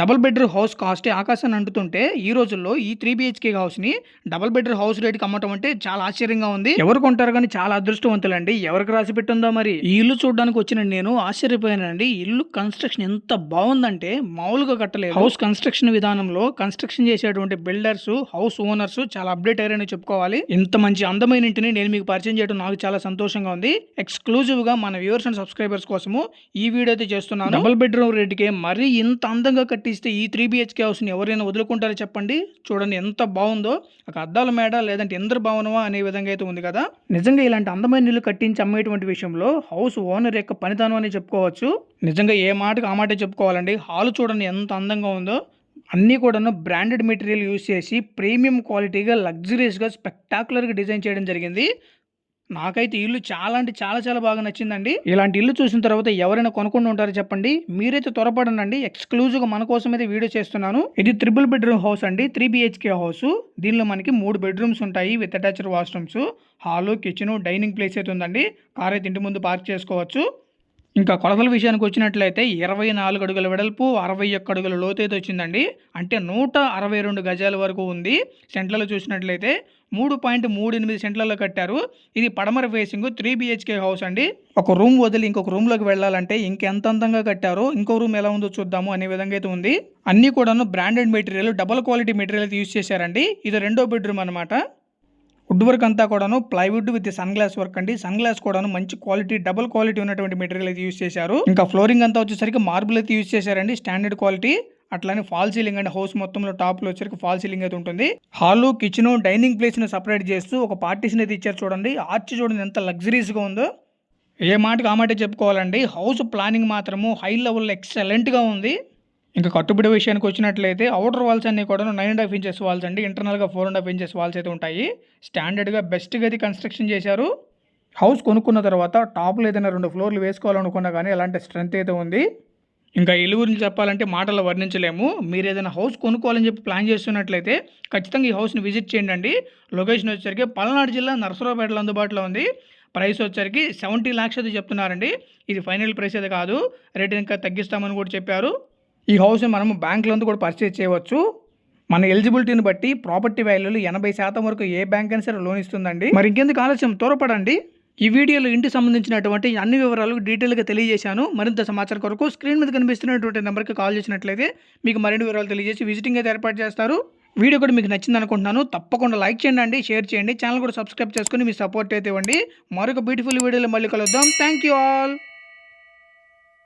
Double bedroom house cost ఆకాశాన్ని అంటుతుంటే ఈ రోజుల్లో ఈ త్రీ బిహెచ్కే హౌస్ని డబుల్ బెడ్రూమ్ హౌస్ రేట్ అమ్మటం అంటే చాలా ఆశ్చర్యంగా ఉంది. ఎవరు కొంటారు కానీ చాలా అదృష్టవంతులండి. ఎవరికి రాసి పెట్టుందో మరి? ఈ ఇల్లు చూడడానికి వచ్చిన నేను ఆశ్చర్యపోయానండి. ఇల్లు కన్స్ట్రక్షన్ ఎంత బాగుందంటే మామూలుగా కట్టలేదు. హౌస్ కన్స్ట్రక్షన్ విధానంలో కన్స్ట్రక్షన్ చేసేటువంటి బిల్డర్స్ హౌస్ ఓనర్స్ చాలా అప్డేట్ అయ్యారని చెప్పుకోవాలి. ఇంత మంచి అందమైన ఇంటిని నేను మీకు పరిచయం చేయడం నాకు చాలా సంతోషంగా ఉంది. ఎక్స్క్లూజివ్గా మన వ్యూవర్స్ అండ్ సబ్స్క్రైబర్స్ కోసము ఈ వీడియో అయితే చేస్తున్నాను. డబుల్ బెడ్రూమ్ రేట్కే మరీ ఇంత అందంగా కట్టిస్తే ఈ త్రీ బిహెచ్కే హౌస్ని ఎవరైనా వదులుకుంటారో చెప్పండి. చూడండి ఎంత బాగుందో. ఒక అద్దాల మేడ లేదంటే ఇంద్ర భవనమా అనే విధంగా అయితే ఉంది కదా. నిజంగా ఇలాంటి అందమైన ఇల్లు కట్టించి అమ్మేటువంటి విషయంలో హౌస్ ఓనర్ యొక్క పనితనం అని చెప్పుకోవచ్చు. నిజంగా ఏ మాటకు ఆ మాటే చెప్పుకోవాలండి. హాల్ చూడండి ఎంత అందంగా ఉందో. అన్నీ కూడాను బ్రాండెడ్ మెటీరియల్ యూస్ చేసి ప్రీమియం క్వాలిటీగా లగ్జరీస్గా స్పెక్టాకులర్గా డిజైన్ చేయడం జరిగింది. నాకైతే ఇల్లు చాలా అంటే చాలా చాలా బాగా నచ్చిందండి. ఇలాంటి ఇల్లు చూసిన తర్వాత ఎవరైనా కొనుక్కుంటూ ఉంటారో చెప్పండి. మీరైతే త్వరపడనండి ఎక్స్క్లూజివ్గా మన కోసం అయితే వీడియో చేస్తున్నాను. ఇది త్రిబుల్ బెడ్రూమ్ హౌస్ అండి. త్రీ బిహెచ్కే హౌస్ దీనిలో మనకి మూడు బెడ్రూమ్స్ ఉంటాయి with attached washrooms hall kitchen dining place అయితే ఉందండి. కార్ అయితే ఇంటి ముందు పార్క్ చేసుకోవచ్చు. ఇంకా కొలతల విషయానికి వచ్చినట్లయితే ఇరవై నాలుగు అడుగుల వెడల్పు అరవై ఒక్క అడుగుల లోతైతే వచ్చిందండి. అంటే నూట అరవై రెండు గజాల వరకు ఉంది. సెంట్లలో చూసినట్లయితే మూడు పాయింట్ మూడు ఎనిమిది సెంట్లలో కట్టారు. ఇది పడమర ఫేసింగ్ త్రీ బిహెచ్కే హౌస్ అండి. ఒక రూమ్ వదిలి ఇంకొక రూమ్లోకి వెళ్ళాలంటే ఇంకెంత అందంగా కట్టారో ఇంకో రూమ్ ఎలా ఉందో చూద్దాము అనే విధంగా అయితే ఉంది. అన్నీ కూడాను branded material double quality material అయితే యూస్ చేశారండి. ఇది రెండో బెడ్రూమ్ అనమాట వుడ్ వర్క్ అంతా కూడాను plywood with sun glass work అండి. సన్ గ్లాస్ కూడాను మంచి క్వాలిటీ డబుల్ క్వాలిటీ ఉన్నటువంటి మెటీరియల్ అయితే యూస్ చేశారు. ఇంకా ఫ్లోరింగ్ అంతా వచ్చేసరికి మార్బుల్ అయితే యూస్ చేశారండి. స్టాండర్డ్ క్వాలిటీ అట్లానే ఫాల్ సీలింగ్ అండి. హౌస్ మొత్తంలో టాప్లో వచ్చరికి ఫాల్ సీలింగ్ అయితే ఉంటుంది. హాల్ కిచెన్ డైనింగ్ ప్లేస్ని సపరేట్ చేస్తూ ఒక పార్టీషన్ అయితే ఇచ్చారు చూడండి. ఆర్చ్ చూడండి ఎంత లగ్జరీస్గా ఉందో. ఏ మాటకు ఆ మాట చెప్పుకోవాలండి. హౌస్ ప్లానింగ్ మాత్రము హై లెవెల్ ఎక్సలెంట్గా ఉంది. ఇంకా కట్టుబడి విషయానికి వచ్చినట్లయితే అవుటర్ వాల్స్ అన్ని కూడా nine and half inches walls అండి. ఇంటర్నల్గా four and half inches walls అయితే ఉంటాయి. స్టాండర్డ్గా బెస్ట్ గది కన్స్ట్రక్షన్ చేశారు. హౌస్ కొనుక్కున్న తర్వాత టాప్లో ఏదైనా రెండు ఫ్లోర్లు వేసుకోవాలనుకున్నా కానీ అలాంటి స్ట్రెంత్ అయితే ఉంది. ఇంకా ఇల్లు గురించి చెప్పాలంటే మాటలు వర్ణించలేము. మీరు ఏదైనా హౌస్ కొనుక్కోవాలని చెప్పి ప్లాన్ చేస్తున్నట్లయితే ఖచ్చితంగా ఈ హౌస్ని విజిట్ చేయండి అండి. లొకేషన్ వచ్చేసరికి పల్నాడు జిల్లా నరసరావుపేటలో అందుబాటులో ఉంది. ప్రైస్ వచ్చరికి సెవెంటీ ల్యాక్స్ అయితే చెప్తున్నారండి. ఇది ఫైనల్ ప్రైస్ అయితే కాదు. రేట్ ఇంకా తగ్గిస్తామని కూడా చెప్పారు. ఈ హౌస్ని మనము బ్యాంకులందు కూడా పర్చేజ్ చేయవచ్చు. మన ఎలిజిబిలిటీని బట్టి ప్రాపర్టీ వాల్యూలు ఎనభై శాతం వరకు ఏ బ్యాంక్ అయినా సరే లోన్ ఇస్తుందండి. మరి ఇంకెందుకు ఆలస్యం? త్వరపడండి. ఈ వీడియోలో ఇంటికి సంబంధించినటువంటి అన్ని వివరాలు డీటెయిల్గా తెలియజేశాను. మరింత సమాచారం కొరకు స్క్రీన్ మీద కనిపిస్తున్నటువంటి నెంబర్కి కాల్ చేసినట్లయితే మీకు మరిన్ని వివరాలు తెలియజేసి విజిటింగ్ అయితే ఏర్పాటు చేస్తారు. వీడియో కూడా మీకు నచ్చింది అనుకుంటున్నాను. తప్పకుండా లైక్ చేయండి షేర్ చేయండి. ఛానల్ కూడా సబ్స్క్రైబ్ చేసుకుని మీ సపోర్ట్ అయితే ఇవ్వండి. మరొక బ్యూటిఫుల్ వీడియోలో మళ్ళీ కలుద్దాం. Thank you all.